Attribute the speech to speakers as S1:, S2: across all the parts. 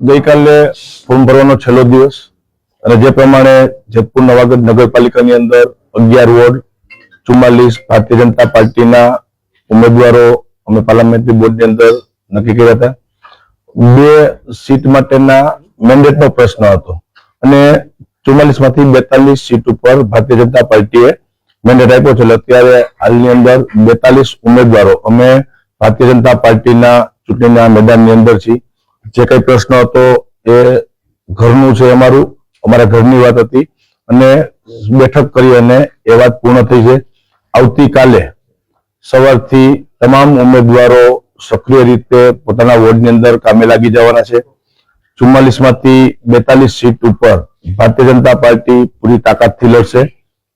S1: ગઈકાલે ફોર્મ ભરવાનો છેલ્લો દિવસ અને જે પ્રમાણે જેતપુર નવાગઢ નગરપાલિકાની અંદર અગિયાર વોર્ડ, ચુમ્માલીસ ભારતીય જનતા પાર્ટીના ઉમેદવારો અમે પાર્લામેન્ટરી બોર્ડની અંદર નક્કી કર્યા હતા. બે સીટ માટેના મેન્ડેટનો પ્રશ્ન હતો અને ચુમ્માલીસમાંથી બેતાલીસ સીટ ઉપર ભારતીય જનતા પાર્ટીએ મેન્ડેટ આપ્યો છે. અત્યારે હાલની અંદર બેતાલીસ ઉમેદવારો અમે ભારતીય જનતા પાર્ટીના ચૂંટણીના મેદાનની અંદર છીએ. જે કઈ પ્રશ્ન હતો એ ઘરનું છે અમારું, અમારા ઘરની વાત હતી. અને બેઠક કરી અને એ વાત પૂર્ણ થઈ છે. આવતીકાલે સવારથી તમામ ઉમેદવારો સક્રિય રીતે પોતાના વોર્ડની અંદર કામે લાગી જવાના છે. ચુમ્માલીસમાંથી બેતાલીસ સીટ ઉપર ભારતીય જનતા પાર્ટી પૂરી તાકાતથી લડશે.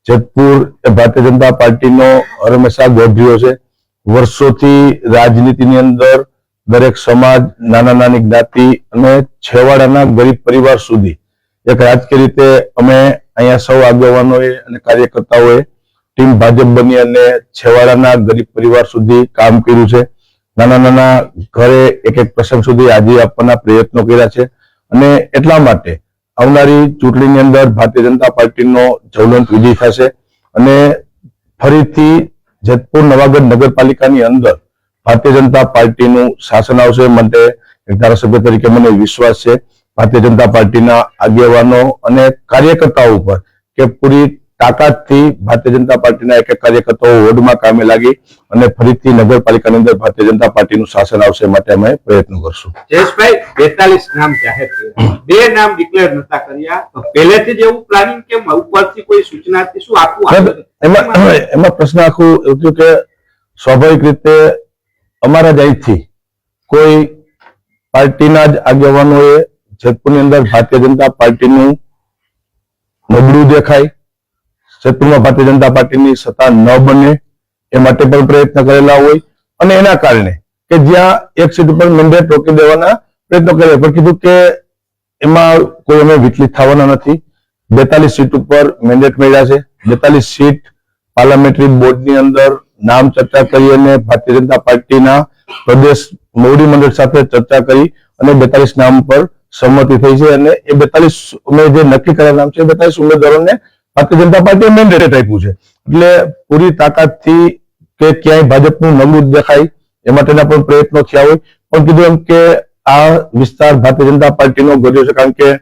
S1: જેતપુર એ ભારતીય જનતા પાર્ટીનો હંમેશા ગોઢવ્યો છે. વર્ષોથી રાજનીતિની અંદર દરેક સમાજ, નાના નાની જ્ઞાતિ અને છેવાડાના ગરીબ પરિવાર સુધી. એક રાજકીય રીતે અમે અહીંયા સૌ આગેવાનોએ અને કાર્યકર્તાઓએ ટીમ ભાજપ બની અને છેવાડાના ગરીબ પરિવાર સુધી કામ કર્યું છે. નાના નાના ઘરે એક એક પ્રસંગ સુધી હાજરી આપવાના પ્રયત્નો કર્યા છે. અને એટલા માટે આવનારી ચૂંટણીની અંદર ભારતીય જનતા પાર્ટીનો જ્વલંત વિજય થશે. અને ફરીથી જેતપુર નવાગઢ નગરપાલિકાની અંદર ભારતીય જનતા પાર્ટીનું શાસન આવશે માટે ધારાસભ્ય તરીકે મને વિશ્વાસ છે. ભારતીય જનતા પાર્ટીના આગેવાનો અને કાર્યકર્તાઓ ઉપર કે પૂરી તાકાતથી ભારતીય જનતા પાર્ટીના એક એક કાર્યકર્તાઓ વોર્ડમાં કામે લાગી અને ફરીથી નગરપાલિકાની અંદર ભારતીય જનતા પાર્ટીનું શાસન આવશે માટે અમે પ્રયત્ન કરશું.
S2: જયેશભાઈ બેતાલીસ નામ જાહેર બે નામ ડિક્લેર નતા કર્યા. તો પહેલેથી જ એવું પ્લાનિંગ કે ઉપરથી કોઈ સૂચનાથી શું આપવું?
S1: એમાં એમાં પ્રશ્ન આખું એવું કે સ્વાભાવિક રીતે અમારા જ અહીંથી કોઈ પાર્ટીના જ આગેવાનોએ જેતપુરની અંદર ભારતીય જનતા પાર્ટીનું નબળું દેખાય, જેતપુરમાં ભારતીય જનતા પાર્ટીની સત્તા ન બને એ માટે પણ પ્રયત્ન કરેલા હોય. અને એના કારણે કે જ્યાં એક સીટ ઉપર મેન્ડેટ રોકી દેવાના પ્રયત્નો કર્યા, પણ કીધું કે એમાં કોઈ અમે વિચલિત થવાના નથી. બેતાલીસ સીટ ઉપર મેન્ડેટ મળ્યા છે. બેતાલીસ સીટ પાર્લામેન્ટરી બોર્ડની અંદર નામ ચર્ચા કરી અને ભારતીય જનતા પાર્ટીના પ્રદેશ મોવડી મંડળ સાથે ચર્ચા કરી અને બેતાલીસ નામ પર સંમતિ થઈ છે અને એ બેતાલીસ જે નક્કી કરેલા નામ છે એ બેતાલીસ ઉમેદવારોને ભારતીય જનતા પાર્ટીએ મેન્ડેટ આપ્યું છે. એટલે પૂરી તાકાતથી કે ક્યાંય ભાજપનું નબળું દેખાય એ માટેના પણ પ્રયત્નો થયા હોય. પણ કીધું એમ કે આ વિસ્તાર ભારતીય જનતા પાર્ટીનો ગર્યો છે કારણ કે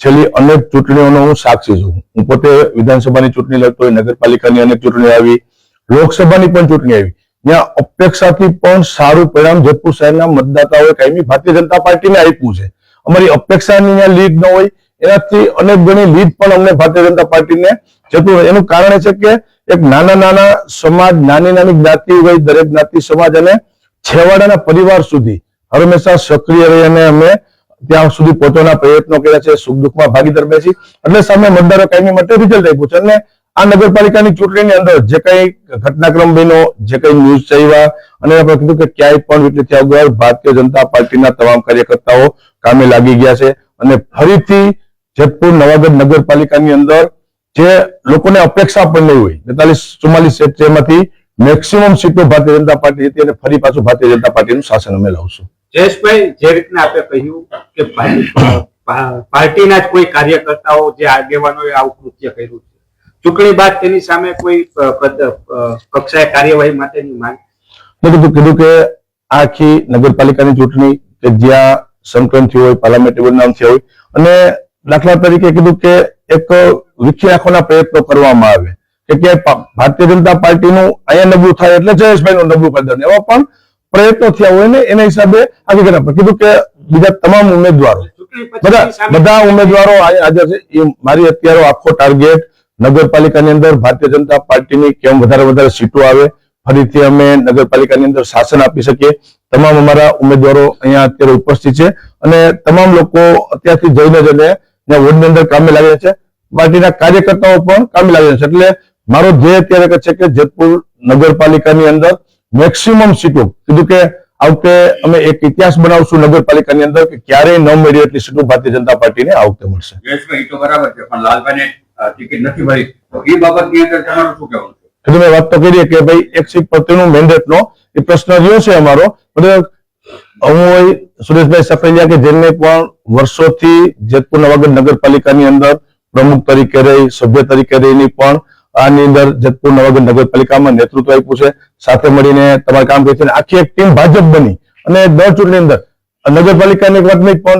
S1: છેલ્લી અનેક ચૂંટણીઓનો હું સાક્ષી છું. હું પોતે વિધાનસભાની ચૂંટણી લડતો હોય, નગરપાલિકાની અનેક ચૂંટણી આવી લોકસભાની પણ ચૂંટણી આવી. ત્યાં અપેક્ષાથી પણ સારું પરિણામ જેતપુર શહેરના મતદાતાઓએ કાયમી ભારતીય જનતા પાર્ટીને આપ્યું છે. અમારી અપેક્ષાની લીડ ન હોય, એનાથી અનેક ગણી લીડ પણ અમને ભારતીય જનતા પાર્ટીને જતું હોય. એનું કારણ છે કે એક નાના નાના સમાજ, નાની નાની જ્ઞાતિ હોય, દરેક જ્ઞાતિ સમાજ અને છેવાડાના પરિવાર સુધી હંમેશા સક્રિય રહી અને અમે ત્યાં સુધી પોતાના પ્રયત્નો કર્યા છે, સુખ દુઃખમાં ભાગીદાર બેસી. એટલે સામે મતદારો કાયમી માટે રિઝલ્ટ આપ્યું છે. અને આ નગરપાલિકાની ચૂંટણીની અંદર જે કઈ ઘટનાક્રમ બન્યો, જે કઈ ન્યૂઝ ચાલ્યા અને આપણે કીધું કે ક્યાંય પણ વિચલિત થયા વગર ભારતીય જનતા પાર્ટીના તમામ કાર્યકર્તાઓ કામે લાગી ગયા છે. અને ફરીથી જેતપુર નવાગઢ નગરપાલિકાની અંદર જે લોકોને અપેક્ષા પણ નહીં હોય, બેતાલીસ ચુમ્માલીસ સીટ છે એમાંથી મેક્સિમમ સીટો ભારતીય જનતા પાર્ટી જીતી અને ફરી પાછું ભારતીય જનતા પાર્ટીનું શાસન અમે લાવશું.
S2: જયેશભાઈ, જે રીતના આપણે કહ્યું કે પાર્ટીના જ કોઈ કાર્યકર્તાઓ, જે આગેવાનોએ આવું કૃત્ય કર્યું ચૂંટણી બાદ તેની સામે કોઈ કક્ષાએ કાર્યવાહી માટેની માંગ?
S1: મેં કીધું કીધું કે આખી નગરપાલિકાની ચૂંટણી કે જ્યાં સંકલન થયું હોય પાર્લામેન્ટરી થયા હોય અને દાખલા તરીકે કીધું કે એક વિખી નાખવાના પ્રયત્નો કરવામાં આવે. કે ક્યાંય ભારતીય જનતા પાર્ટીનું અહીંયા નબળું થાય એટલે જયેશભાઈનું નબળું કરી એવા પણ પ્રયત્નો થયા હોય ને એના હિસાબે આગળ કીધું કે બીજા તમામ ઉમેદવારો. બધા બધા ઉમેદવારો હાજર છે. એ મારી અત્યારે આખો ટાર્ગેટ નગરપાલિકાની અંદર ભારતીય જનતા પાર્ટીની કેમ વધારે વધારે સીટો આવે, ફરીથી અમે નગરપાલિકાની અંદર શાસન આપી શકીએ. તમામ અમારા ઉમેદવારો અહીંયા અત્યારે ઉપસ્થિત છે અને તમામ લોકો અત્યારથી જઈને જ અને વોર્ડની અંદર કામે લાગ્યા છે. પાર્ટીના કાર્યકર્તાઓ પણ કામે લાગ્યા છે. એટલે મારો ધ્યેય અત્યારે છે કે જેતપુર નગરપાલિકાની અંદર મેક્સિમમ સીટો, કીધું કે આ વખતે અમે એક ઇતિહાસ બનાવશું નગરપાલિકાની અંદર કે ક્યારેય ન મળી એટલી સીટો ભારતીય જનતા પાર્ટીને આ મળશે.
S3: બરાબર છે. પણ લાલભાઈને ટિકિટ નથી મળી. તો એ બાબતની અંદર તમારું શું કહેવાનું
S1: એટલે મેં વાત તો કરીએ કે ભાઈ એક સીટ પ્રત્યેનું મેન્ડેટ નો એ પ્રશ્ન રહ્યો છે અમારો. હું સુરેશભાઈ સફેલિયા કે જેમને પણ વર્ષોથી જેતપુર નવાગઢ નગરપાલિકાની અંદર પ્રમુખ તરીકે રહી, સભ્ય તરીકે રહીની પણ આની અંદર જેતપુર નવાગઢ નગરપાલિકામાં નેતૃત્વ આપ્યું છે. સાથે મળીને તમારે કામ કરી છે આખી એક ટીમ ભાજપ બની. અને દર ચૂંટણી અંદર નગરપાલિકાની એક વાત નહીં, પણ